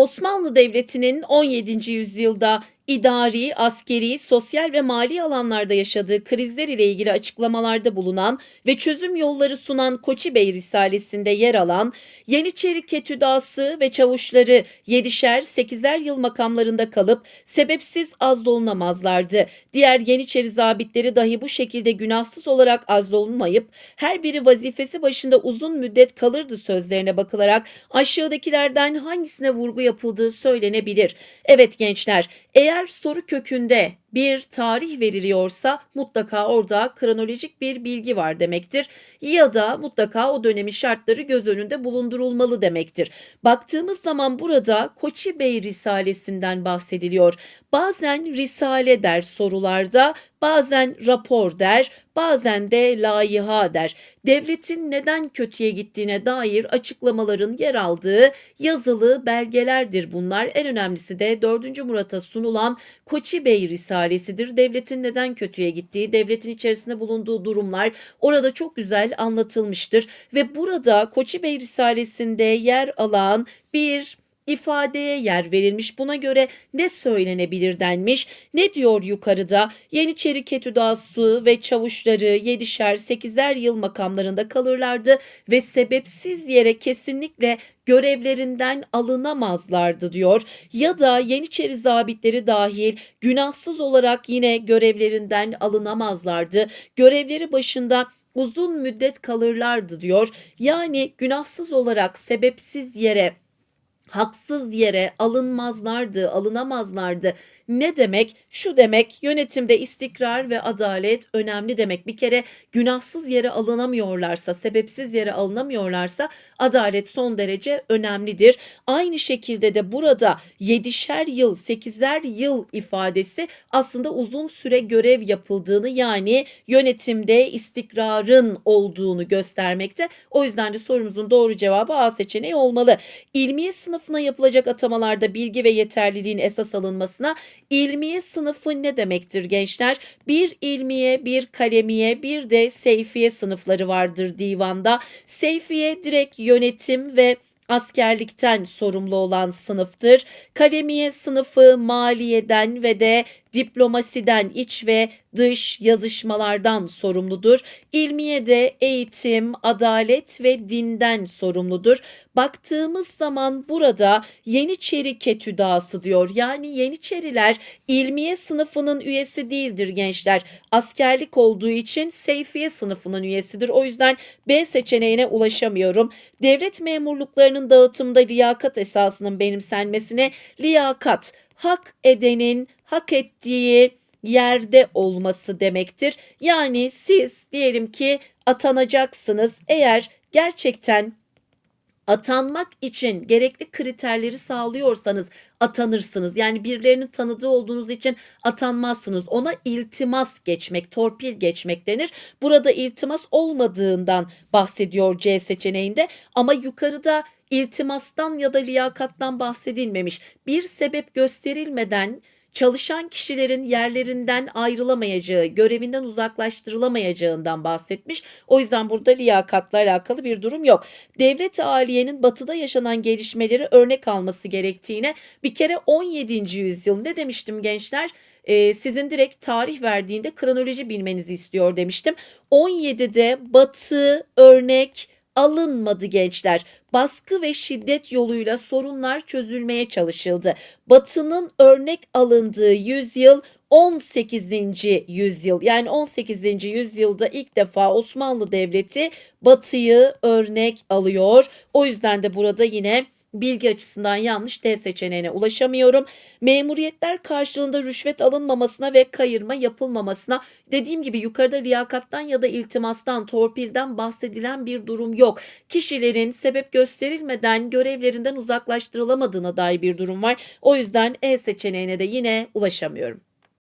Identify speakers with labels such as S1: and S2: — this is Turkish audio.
S1: Osmanlı Devleti'nin 17. yüzyılda idari, askeri, sosyal ve mali alanlarda yaşadığı krizler ile ilgili açıklamalarda bulunan ve çözüm yolları sunan Koçi Bey Risalesi'nde yer alan Yeniçeri Ketüdası ve çavuşları 7'şer 8'er yıl makamlarında kalıp sebepsiz azlolunamazlardı. Diğer Yeniçeri zabitleri dahi bu şekilde günahsız olarak azlolunmayıp her biri vazifesi başında uzun müddet kalırdı sözlerine bakılarak aşağıdakilerden hangisine vurgu yapıldığı söylenebilir. Evet gençler, eğer soru kökünde bir tarih veriliyorsa mutlaka orada kronolojik bir bilgi var demektir. Ya da mutlaka o dönemin şartları göz önünde bulundurulmalı demektir. Baktığımız zaman burada Koçi Bey Risalesinden bahsediliyor. Bazen risale der sorularda, bazen rapor der, bazen de layıha der. Devletin neden kötüye gittiğine dair açıklamaların yer aldığı yazılı belgelerdir bunlar. En önemlisi de 4. Murat'a sunulan Koçi Bey Risalesidir. Devletin neden kötüye gittiği, devletin içerisinde bulunduğu durumlar orada çok güzel anlatılmıştır. Ve burada Koçi Bey Risalesi'nde yer alan bir ifadeye yer verilmiş. Buna göre ne söylenebilir denmiş. Ne diyor yukarıda? Yeniçeri Ketüdası ve çavuşları yedişer sekizer yıl makamlarında kalırlardı ve sebepsiz yere kesinlikle görevlerinden alınamazlardı diyor. Ya da Yeniçeri zabitleri dahil günahsız olarak yine görevlerinden alınamazlardı. Görevleri başında uzun müddet kalırlardı diyor. Yani günahsız olarak sebepsiz yere haksız yere alınmazlardı, alınamazlardı. Ne demek? Şu demek yönetimde istikrar ve adalet önemli demek. Bir kere günahsız yere alınamıyorlarsa, sebepsiz yere alınamıyorlarsa adalet son derece önemlidir. Aynı şekilde de burada yedişer yıl, sekizler yıl ifadesi aslında uzun süre görev yapıldığını yani yönetimde istikrarın olduğunu göstermekte. O yüzden de sorumuzun doğru cevabı A seçeneği olmalı. İlmiye sınıfına yapılacak atamalarda bilgi ve yeterliliğin esas alınmasına ilmiye sınıfı ne demektir gençler? Bir ilmiye, bir kalemiye, bir de seyfiye sınıfları vardır divanda. Seyfiye direkt yönetim ve askerlikten sorumlu olan sınıftır. Kalemiye sınıfı maliyeden ve de diplomasiden iç ve dış yazışmalardan sorumludur. İlmiye de eğitim, adalet ve dinden sorumludur. Baktığımız zaman burada Yeniçeri Ketüdası diyor. Yani Yeniçeriler ilmiye sınıfının üyesi değildir gençler. Askerlik olduğu için Seyfiye sınıfının üyesidir. O yüzden B seçeneğine ulaşamıyorum. Devlet memurluklarının dağıtımda liyakat esasının benimsenmesine liyakat hak edenin hak ettiği yerde olması demektir. Yani siz diyelim ki atanacaksınız. Eğer gerçekten atanmak için gerekli kriterleri sağlıyorsanız atanırsınız. Yani birilerinin tanıdığı olduğunuz için atanmazsınız. Ona iltimas geçmek, torpil geçmek denir. Burada iltimas olmadığından bahsediyor C seçeneğinde ama yukarıda iltimastan ya da liyakattan bahsedilmemiş. Bir sebep gösterilmeden çalışan kişilerin yerlerinden ayrılamayacağı, görevinden uzaklaştırılamayacağından bahsetmiş. O yüzden burada liyakatla alakalı bir durum yok. Devlet aliyenin batıda yaşanan gelişmeleri örnek alması gerektiğine bir kere 17. yüzyıl ne demiştim gençler? Ee, sizin direkt tarih verdiğinde kronoloji bilmenizi istiyor demiştim. 17'de batı örnek alınmadı gençler. Baskı ve şiddet yoluyla sorunlar çözülmeye çalışıldı. Batı'nın örnek alındığı yüzyıl 18. yüzyıl yani 18. yüzyılda ilk defa Osmanlı Devleti Batı'yı örnek alıyor. O yüzden de burada yine bilgi açısından yanlış D seçeneğine ulaşamıyorum. Memuriyetler karşılığında rüşvet alınmamasına ve kayırma yapılmamasına dediğim gibi yukarıda liyakattan ya da iltimastan, torpilden bahsedilen bir durum yok. Kişilerin sebep gösterilmeden görevlerinden uzaklaştırılamadığına dair bir durum var. O yüzden E seçeneğine de yine ulaşamıyorum.